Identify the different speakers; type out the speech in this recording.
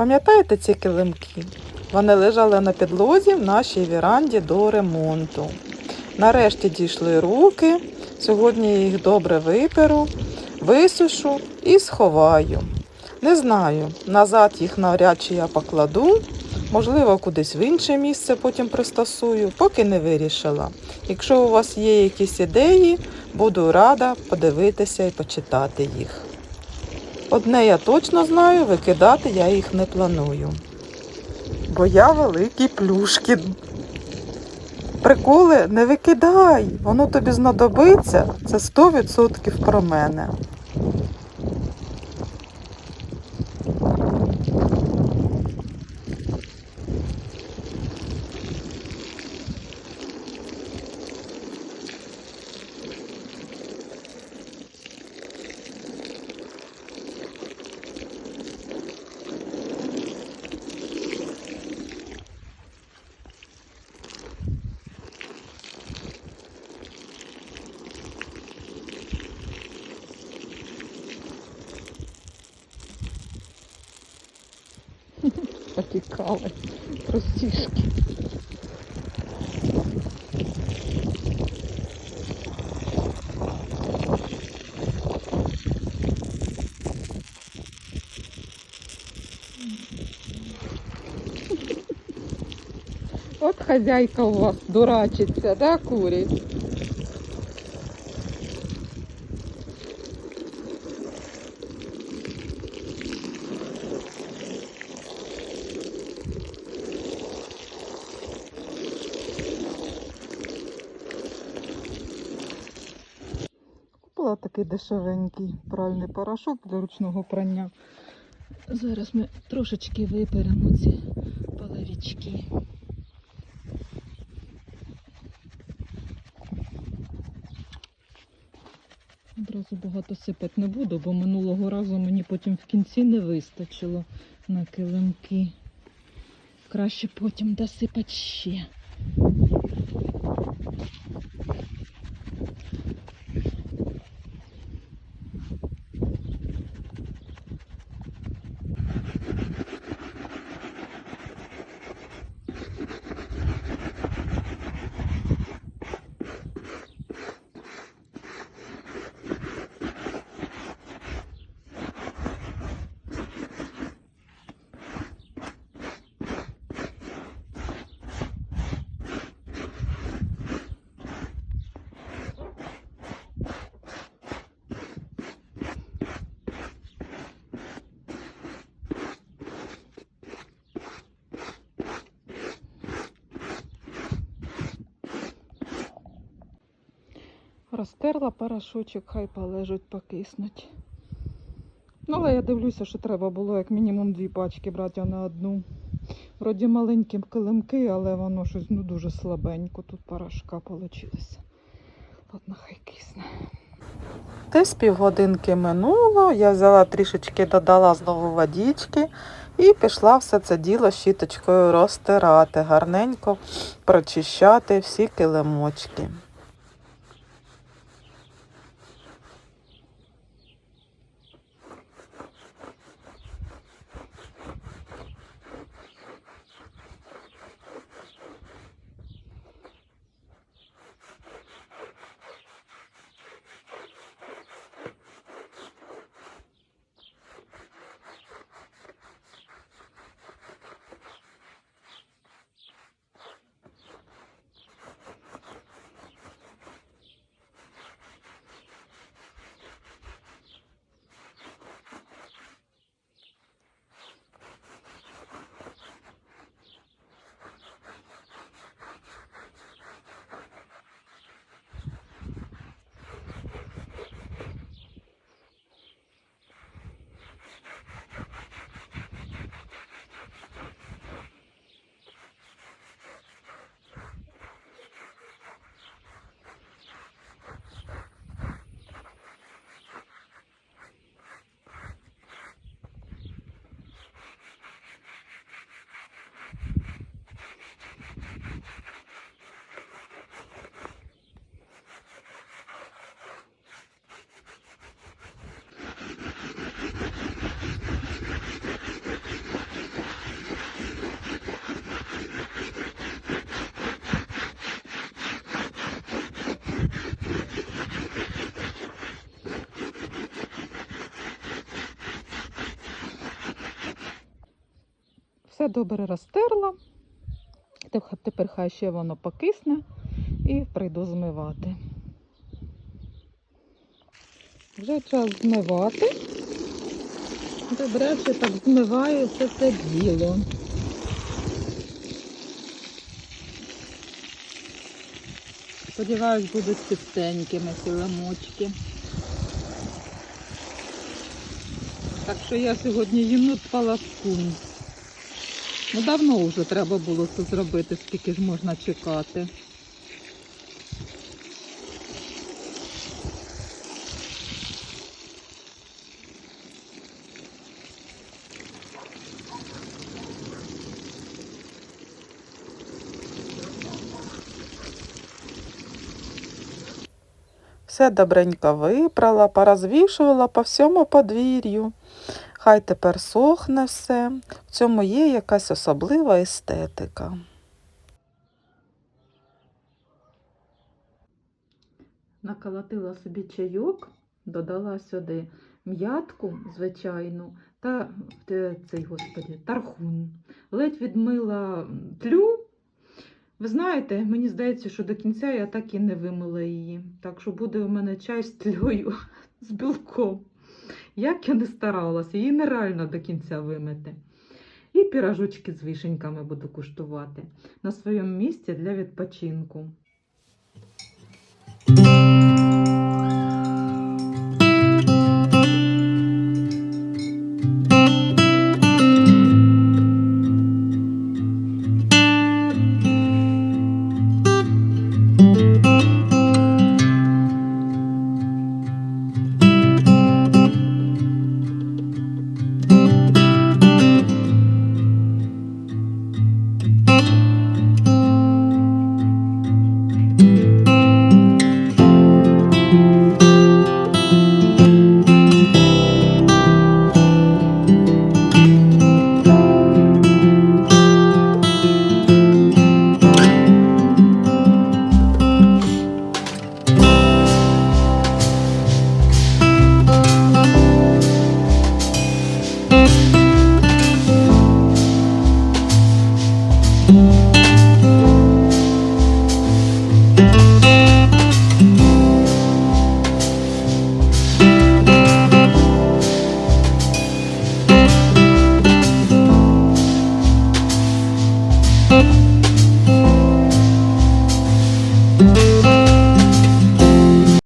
Speaker 1: Пам'ятаєте ці килимки? Вони лежали на підлозі в нашій віранді до ремонту. Нарешті дійшли руки. Сьогодні я їх добре виперу, висушу і сховаю. Не знаю, назад їх навряд чи я покладу, можливо, кудись в інше місце потім пристосую, поки не вирішила. Якщо у вас є якісь ідеї, буду рада подивитися і почитати їх. Одне я точно знаю, викидати я їх не планую. Бо я великий плюшкін. Приколи не викидай, воно тобі знадобиться. Це 100% про мене. Потікали простішки. От хазяйка у вас дурачиться, да, курі? Купила такий дешевенький пральний порошок для ручного прання. Зараз ми трошечки виперемо ці половички. Одразу багато сипати не буду, бо минулого разу мені потім в кінці не вистачило на килимки. Краще потім досипати ще. Розтерла порошочок, хай полежуть, покиснуть. Ну, але я дивлюся, що треба було як мінімум дві пачки брати, а не одну. Вроді маленькі килимки, але воно щось ну, дуже слабенько. Тут порошка вийшло. Ладно, хай кисне. Десь півгодинки минуло, я взяла трішечки, додала знову водички і пішла все це діло щіточкою розтирати, гарненько прочищати всі килимочки. Все добре розтерла. Тепер хай ще воно покисне і прийду змивати. Вже час змивати. Добре, так змиваю все це діло. Сподіваюсь, будуть чистенькими ці. Так що я сьогодні їм паласкун. Ну давно вже треба було це зробити, скільки ж можна чекати. Все добренько випрала, порозвішувала по всьому подвір'ю. Хай тепер сохне все. В цьому є якась особлива естетика. Наколотила собі чайок, додала сюди м'ятку звичайну та е, цей, господи, тархун. Ледь відмила тлю. Ви знаєте, мені здається, що до кінця я так і не вимила її. Так що буде у мене чай з тлею, з білком. Як я не старалася, її нереально до кінця вимити. І піражочки з вишеньками буду куштувати на своєму місці для відпочинку.